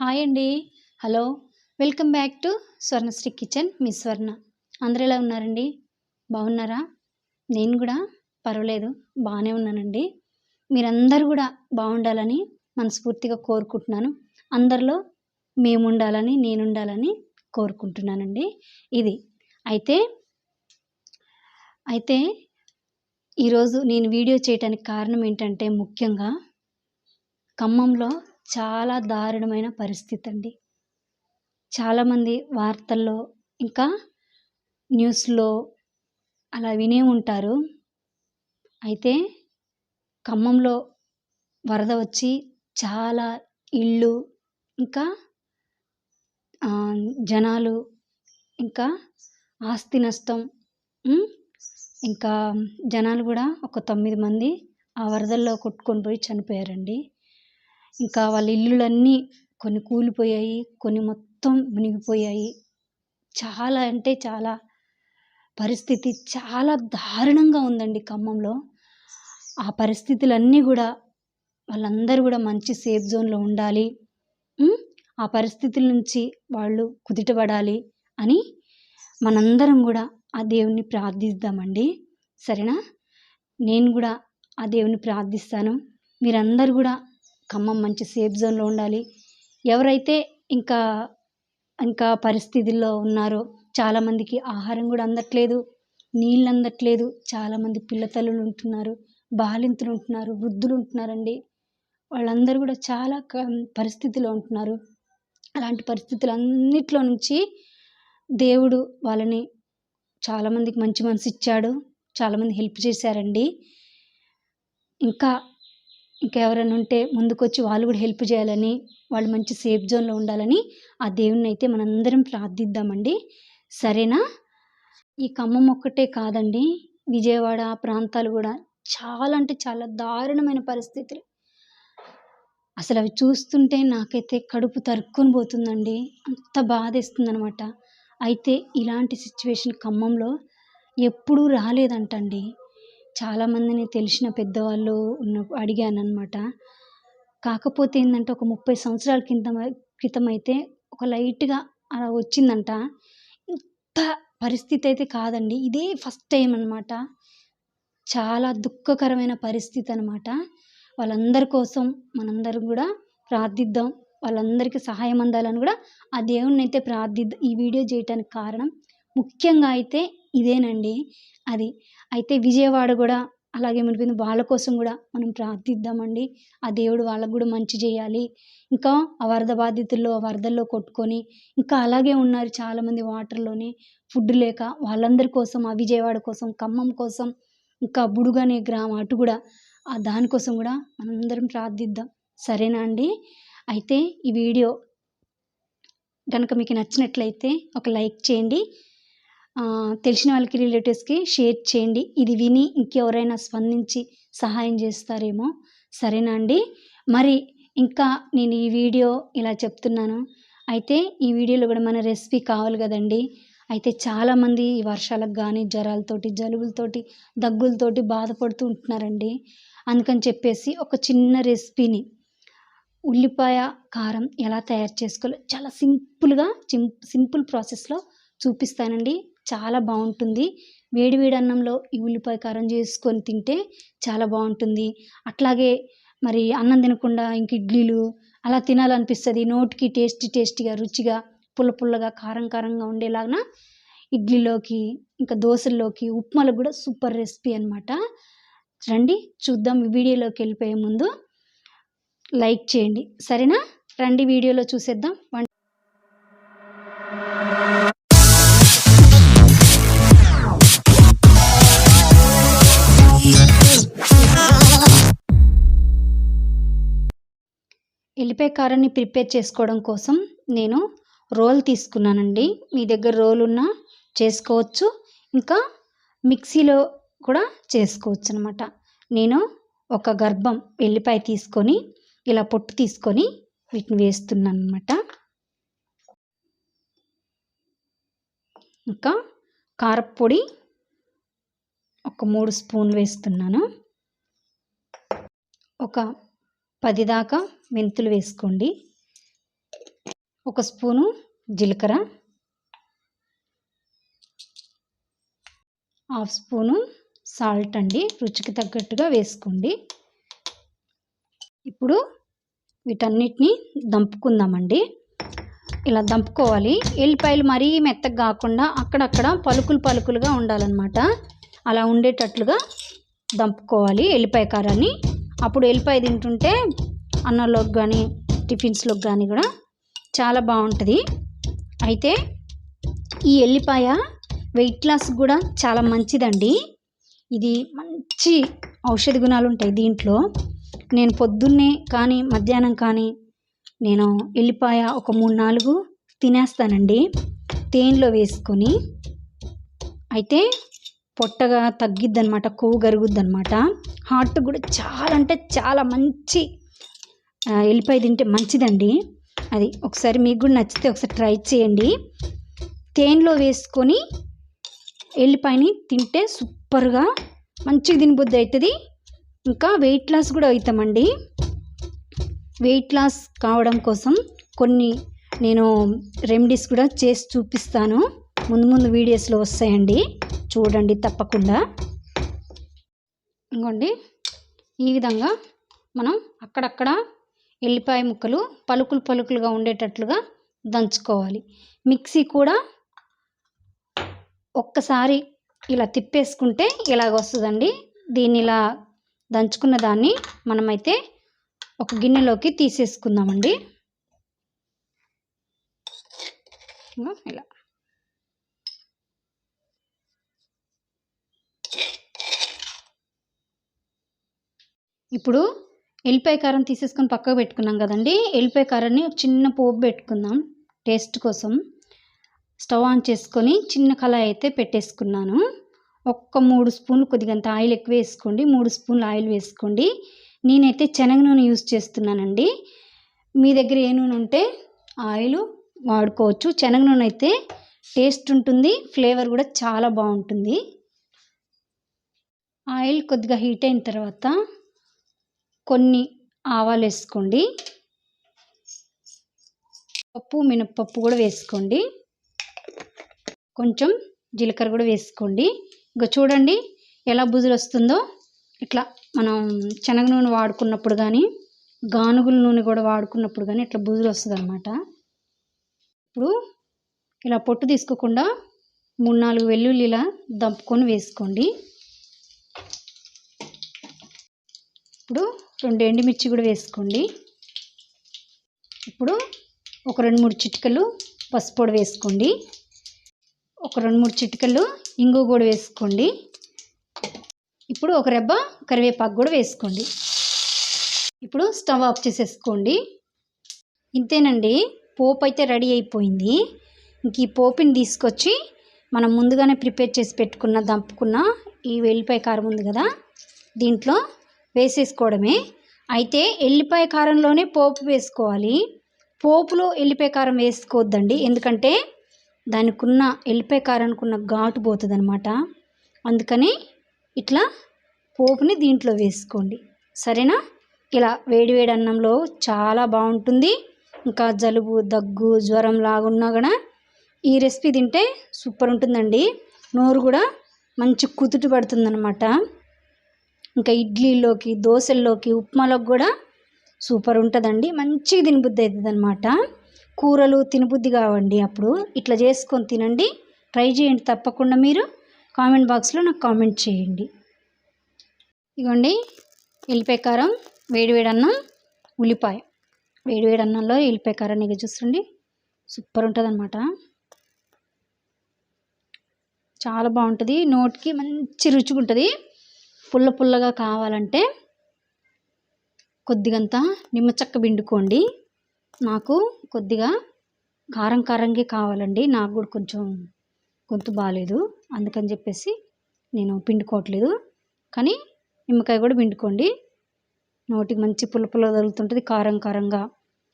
Hi అండి. Hello. Welcome back to Swarnasri kitchen మీ స్వర్ణ. అందరు ఎలా ఉన్నారండి? బాగున్నారా? నేను కూడా పర్వాలేదు బాగానే ఉన్నానండి. మీరందరూ కూడా బాగుండాలని మనస్ఫూర్తిగా కోరుకుంటున్నాను. అందరిలో మేము ఉండాలని నేను ఉండాలని కోరుకుంటున్నానండి. ఇది. అయితే అయితే ఈరోజు నేను వీడియో చేయడానికి కారణం ఏంటంటే ముఖ్యంగా ఖమ్మంలో చాలా దారుణమైన పరిస్థితి అండి చాలామంది వార్తల్లో ఇంకా న్యూస్లో అలా వినే ఉంటారు. అయితే ఖమ్మంలో వరద వచ్చి చాలా ఇళ్ళు ఇంకా జనాలు ఇంకా ఆస్తి నష్టం ఇంకా జనాలు కూడా ఒక తొమ్మిది మంది ఆ వరదల్లో కొట్టుకొని పోయి చనిపోయారండి. ఇంకా వాళ్ళ ఇల్లులన్నీ కొన్ని కూలిపోయాయి కొన్ని మొత్తం మునిగిపోయాయి. చాలా అంటే చాలా పరిస్థితి చాలా దారుణంగా ఉందండి ఖమ్మంలో. ఆ పరిస్థితులన్నీ కూడా వాళ్ళందరూ కూడా మంచి సేఫ్ జోన్లో ఉండాలి. ఆ పరిస్థితుల నుంచి వాళ్ళు కుదిటపడాలి అని మనందరం కూడా ఆ దేవుణ్ణి ప్రార్థిద్దామండి. సరేనా? నేను కూడా ఆ దేవుని ప్రార్థిస్తాను. మీరందరూ కూడా ఖమ్మం మంచి సేఫ్ జోన్లో ఉండాలి. ఎవరైతే ఇంకా ఇంకా పరిస్థితుల్లో ఉన్నారో చాలామందికి ఆహారం కూడా అందట్లేదు నీళ్ళు అందట్లేదు చాలామంది పిల్లతల్లులు ఉంటున్నారు బాలింతలు ఉంటున్నారు వృద్ధులు ఉంటున్నారండి. వాళ్ళందరూ కూడా చాలా పరిస్థితిలో ఉంటున్నారు. అలాంటి పరిస్థితులు అన్నిట్లో నుంచి దేవుడు వాళ్ళని చాలామందికి మంచి మనసు ఇచ్చాడు చాలామంది హెల్ప్ చేశారండి. ఇంకా ఇంకా ఎవరైనా ఉంటే ముందుకొచ్చి వాళ్ళు కూడా హెల్ప్ చేయాలని వాళ్ళు మంచి సేఫ్ జోన్లో ఉండాలని ఆ దేవుణ్ణి అయితే మనందరం ప్రార్థిద్దామండి. సరేనా? ఈ ఖమ్మం ఒక్కటే కాదండి. విజయవాడ ప్రాంతాలు కూడా చాలా అంటే చాలా దారుణమైన పరిస్థితులు. అసలు అవి చూస్తుంటే నాకైతే కడుపు తరుక్కుని పోతుందండి. అంత బాధేస్తుంది అనమాట అయితే ఇలాంటి సిచ్యువేషన్ ఖమ్మంలో ఎప్పుడూ రాలేదంటండి. చాలామందిని తెలిసిన పెద్దవాళ్ళు ఉన్న అడిగాను అనమాట కాకపోతే ఏంటంటే ఒక ముప్పై సంవత్సరాల కింద క్రితం అయితే ఒక లైట్గా అలా వచ్చిందంట. ఇంత పరిస్థితి అయితే కాదండి. ఇదే ఫస్ట్ టైం అనమాట చాలా దుఃఖకరమైన పరిస్థితి అనమాట వాళ్ళందరి కోసం మనందరం కూడా ప్రార్థిద్దాం. వాళ్ళందరికీ సహాయం అందాలని కూడా ఆ దేవుణ్ణి అయితే ప్రార్థిద్దాం ఈ వీడియో చేయటానికి కారణం ముఖ్యంగా అయితే ఇదేనండి. అది అయితే విజయవాడ కూడా అలాగే మునిపోయింది వాళ్ళ కోసం కూడా మనం ప్రార్థిద్దామండి. ఆ దేవుడు వాళ్ళకు కూడా మంచి చేయాలి. ఇంకా ఆ వరద బాధితుల్లో వరదల్లో కొట్టుకొని ఇంకా అలాగే ఉన్నారు చాలామంది వాటర్లోనే. ఫుడ్ లేక వాళ్ళందరి కోసం ఆ విజయవాడ కోసం ఖమ్మం కోసం ఇంకా బుడుగనే గ్రామం అటు కూడా ఆ దానికోసం కూడా మనందరం ప్రార్థిద్దాం. సరేనా అండి? అయితే ఈ వీడియో కనుక మీకు నచ్చినట్లయితే ఒక లైక్ చేయండి. తెలిసిన వాళ్ళకి రిలేటివ్స్కి షేర్ చేయండి. ఇది విని ఇంకెవరైనా స్పందించి సహాయం చేస్తారేమో. సరేనా అండి? మరి ఇంకా నేను ఈ వీడియో ఇలా చెప్తున్నాను. అయితే ఈ వీడియోలో కూడా మన రెసిపీ కావాలి కదండి. అయితే చాలామంది ఈ వర్షాలకు కానీ జ్వరాలతోటి జలుబులతోటి దగ్గులతోటి బాధపడుతూ ఉంటున్నారండి. అందుకని చెప్పేసి ఒక చిన్న రెసిపీని ఉల్లిపాయ కారం ఎలా తయారు చేసుకోవాలో చాలా సింపుల్గా సింపుల్ ప్రాసెస్లో చూపిస్తానండి. చాలా బాగుంటుంది. వేడి వేడి అన్నంలో ఈ ఉల్లిపాయ కారం చేసుకొని తింటే చాలా బాగుంటుంది. అట్లాగే మరి అన్నం తినకుండా ఇంక ఇడ్లీలు అలా తినాలనిపిస్తుంది. నోటికి టేస్టీ టేస్టీగా రుచిగా పుల్ల పుల్లగా కారం కారంగా ఉండేలాగా ఇడ్లీలోకి ఇంకా దోశల్లోకి ఉప్మాలకు కూడా సూపర్ రెసిపీ అనమాట రండి చూద్దాం. వీడియోలోకి వెళ్ళిపోయే ముందు లైక్ చేయండి. సరేనా? రండి వీడియోలో చూసేద్దాం. ఎల్లిపాయ కారాన్ని ప్రిపేర్ చేసుకోవడం కోసం నేను రోల్ తీసుకున్నానండి. మీ దగ్గర రోల్ ఉన్నా చేసుకోవచ్చు. ఇంకా మిక్సీలో కూడా చేసుకోవచ్చు అనమాట నేను ఒక గర్భం ఎల్లిపాయ తీసుకొని ఇలా పొట్టు తీసుకొని వీటిని వేస్తున్నాను అనమాట ఇంకా కారపొడి ఒక మూడు స్పూన్లు వేస్తున్నాను. ఒక పది దాకా మెంతులు వేసుకోండి. ఒక స్పూను జీలకర్ర. హాఫ్ స్పూను సాల్ట్ అండి రుచికి తగ్గట్టుగా వేసుకోండి. ఇప్పుడు వీటన్నిటిని దంపుకుందామండి. ఇలా దంపుకోవాలి. ఎల్లిపాయలు మరీ మెత్తగా కాకుండా అక్కడక్కడ పలుకులు పలుకులుగా ఉండాలన్నమాట. అలా ఉండేటట్లుగా దంపుకోవాలి. ఎల్లిపాయ కారాన్ని అప్పుడు ఎల్లిపాయ తింటుంటే అన్నంలోకి కానీ టిఫిన్స్లోకి కానీ కూడా చాలా బాగుంటుంది. అయితే ఈ ఎల్లిపాయ వెయిట్ లాస్ కూడా చాలా మంచిదండి. ఇది మంచి ఔషధ గుణాలు ఉంటాయి దీంట్లో. నేను పొద్దున్నే కానీ మధ్యాహ్నం కానీ నేను ఎల్లిపాయ ఒక మూడు నాలుగు తినేస్తానండి. తేనెలో వేసుకొని. అయితే పొట్టగా తగ్గిద్ది అనమాట కొవ్వు కరుగుద్ది అనమాట హార్ట్ కూడా చాలా అంటే చాలా మంచి ఎల్లిపాయ తింటే మంచిదండి. అది ఒకసారి మీకు కూడా నచ్చితే ఒకసారి ట్రై చేయండి. తేనెలో వేసుకొని ఎల్లిపాయని తింటే సూపర్గా మంచిగా తినబుద్ధి అవుతుంది ఇంకా వెయిట్ లాస్ కూడా అవుతామండి వెయిట్ లాస్ కావడం కోసం కొన్ని నేను రెమెడీస్ కూడా చేసి చూపిస్తాను. ముందు ముందు వీడియోస్లో వస్తాయండి. చూడండి తప్పకుండా. ఇంకోండి ఈ విధంగా మనం అక్కడక్కడ ఎల్లిపాయ ముక్కలు పలుకులు పలుకులుగా ఉండేటట్లుగా దంచుకోవాలి. మిక్సీ కూడా ఒక్కసారి ఇలా తిప్పేసుకుంటే ఇలాగ వస్తుందండి దీన్ని ఇలా దంచుకున్న దాన్ని మనమైతే ఒక గిన్నెలోకి తీసేసుకుందామండి. ఇలా. ఇప్పుడు ఎల్లిపాయ కారం తీసేసుకొని పక్కకు పెట్టుకున్నాం కదండి. ఎల్లిపాయ కారాన్ని చిన్న పోపు పెట్టుకుందాం టేస్ట్ కోసం. స్టవ్ ఆన్ చేసుకొని చిన్న కళాయి అయితే పెట్టేసుకున్నాను. ఒక్క మూడు స్పూన్లు కొద్దిగంత ఆయిల్ ఎక్కువ వేసుకోండి. మూడు స్పూన్లు ఆయిల్ వేసుకోండి. నేనైతే శనగ నూనె యూస్ చేస్తున్నానండి. మీ దగ్గర ఏ నూనె ఉంటే ఆయిల్ వాడుకోవచ్చు. శనగ నూనె అయితే టేస్ట్ ఉంటుంది ఫ్లేవర్ కూడా చాలా బాగుంటుంది. ఆయిల్ కొద్దిగా హీట్ అయిన తర్వాత కొన్ని ఆవాలు వేసుకోండి పప్పు మినప్పప్పు కూడా వేసుకోండి. కొంచెం జీలకర్ర కూడా వేసుకోండి. ఇంకా చూడండి ఎలా బుజులు వస్తుందో ఇట్లా మనం శనగ నూనె వాడుకున్నప్పుడు కానీ గానుగుల నూనె కూడా వాడుకున్నప్పుడు కానీ ఇట్లా బుజులు వస్తుంది అనమాట ఇప్పుడు ఇలా పొట్టు తీసుకోకుండా మూడు నాలుగు వెల్లుల్లి ఇలా దంపుకొని వేసుకోండి. ఇప్పుడు రెండు ఎండుమిర్చి కూడా వేసుకోండి. ఇప్పుడు ఒక రెండు మూడు చిటికలు పసుపు పొడి వేసుకోండి. ఒక రెండు మూడు చిటికలు ఇంగు కూడా వేసుకోండి. ఇప్పుడు ఒక రెబ్బ కరివేపాకు కూడా వేసుకోండి. ఇప్పుడు స్టవ్ ఆఫ్ చేసేసుకోండి. ఇంతేనండి పోపు అయితే రెడీ అయిపోయింది. ఇంక ఈ పోపుని తీసుకొచ్చి మనం ముందుగానే ప్రిపేర్ చేసి పెట్టుకున్న దంపుకున్న ఈ వెల్లిపాయ కారం ఉంది కదా దీంట్లో వేసేసుకోవడమే. అయితే ఎల్లిపాయ కారంలోనే పోపు వేసుకోవాలి. పోపులో ఎల్లిపాయ కారం వేసుకోవద్దండి. ఎందుకంటే దానికున్న ఎల్లిపాయ కారానికి ఉన్న ఘాటు పోతుంది అనమాట అందుకని ఇట్లా పోపుని దీంట్లో వేసుకోండి. సరేనా? ఇలా వేడివేడి అన్నంలో చాలా బాగుంటుంది. ఇంకా జలుబు దగ్గు జ్వరం లాగున్నా కూడా ఈ రెసిపీ తింటే సూపర్ ఉంటుందండి. నోరు కూడా మంచి కుదుట పడుతుందన్నమాట. ఇంకా ఇడ్లీలోకి దోశల్లోకి ఉప్మాలోకి కూడా సూపర్ ఉంటుందండి. మంచిగా తినబుద్ధి అవుతుంది అనమాట కూరలు తినబుద్ధి కావండి అప్పుడు. ఇట్లా చేసుకొని తినండి. ట్రై చేయండి తప్పకుండా మీరు. కామెంట్ బాక్స్లో నాకు కామెంట్ చేయండి. ఇగోండి ఎల్లిపాయ కారం వేడివేడి అన్నం ఉల్లిపాయ. వేడివేడి అన్నంలో ఎల్లిపాయ కారం ఇక చూస్తుండి. సూపర్ ఉంటుంది అనమాట చాలా బాగుంటుంది. నోటికి మంచి రుచిగా ఉంటుంది పుల్ల పుల్లగా కావాలంటే కొద్దిగంత నిమ్మచక్క పిండుకోండి. నాకు కొద్దిగా కారం కారంగా కావాలండి. నాకు కూడా కొంచెం గొంతు బాగాలేదు అందుకని చెప్పేసి నేను పిండుకోవట్లేదు. కానీ నిమ్మకాయ కూడా పిండుకోండి. నోటికి మంచి పుల్ల పుల్ల తగులుతుంటుంది. కారం కారంగా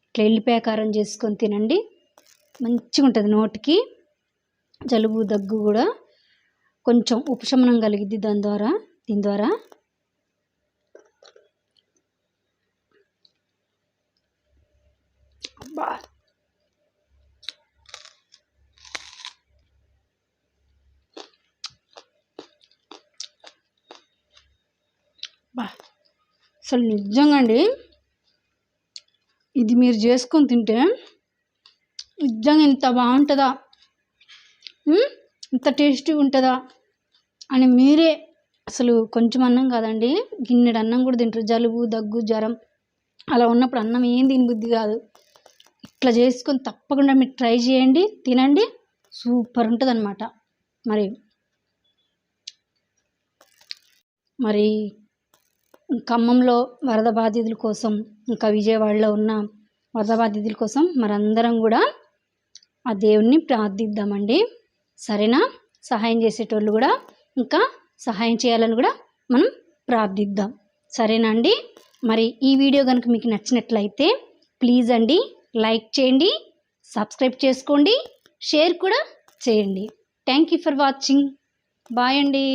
ఇట్లా ఎల్లిపాయ కారం చేసుకొని తినండి. మంచిగా ఉంటుంది నోటికి. జలుబు దగ్గు కూడా కొంచెం ఉపశమనం కలిగిద్ది దాని ద్వారా. దీని ద్వారా? అసలు నిజంగా అండి ఇది మీరు చేసుకొని తింటే నిజంగా ఇంత బాగుంటుందా? ఇంత టేస్టీ ఉంటుందా అని మీరే అసలు కొంచెం అన్నం కాదండి. గిన్నెడు అన్నం కూడా తింటారు. జలుబు దగ్గు జ్వరం అలా ఉన్నప్పుడు అన్నం ఏం తినబుద్ధి కాదు. ఇట్లా చేసుకొని తప్పకుండా మీరు ట్రై చేయండి తినండి. సూపర్ ఉంటుంది అనమాట మరి మరి ఖమ్మంలో వరద బాధితుల కోసం ఇంకా విజయవాడలో ఉన్న వరద బాధితుల కోసం మరందరం కూడా ఆ దేవుణ్ణి ప్రార్థిద్దామండి. సరేనా? సహాయం చేసేటోళ్ళు కూడా ఇంకా సహాయం చేయాలని కూడా మనం ప్రార్థిద్దాం. సరేనా అండి? మరి ఈ వీడియో కనుక మీకు నచ్చినట్లయితే ప్లీజ్ అండి లైక్ చేయండి సబ్స్క్రైబ్ చేసుకోండి షేర్ కూడా చేయండి. Thank you for watching. Bye అండి.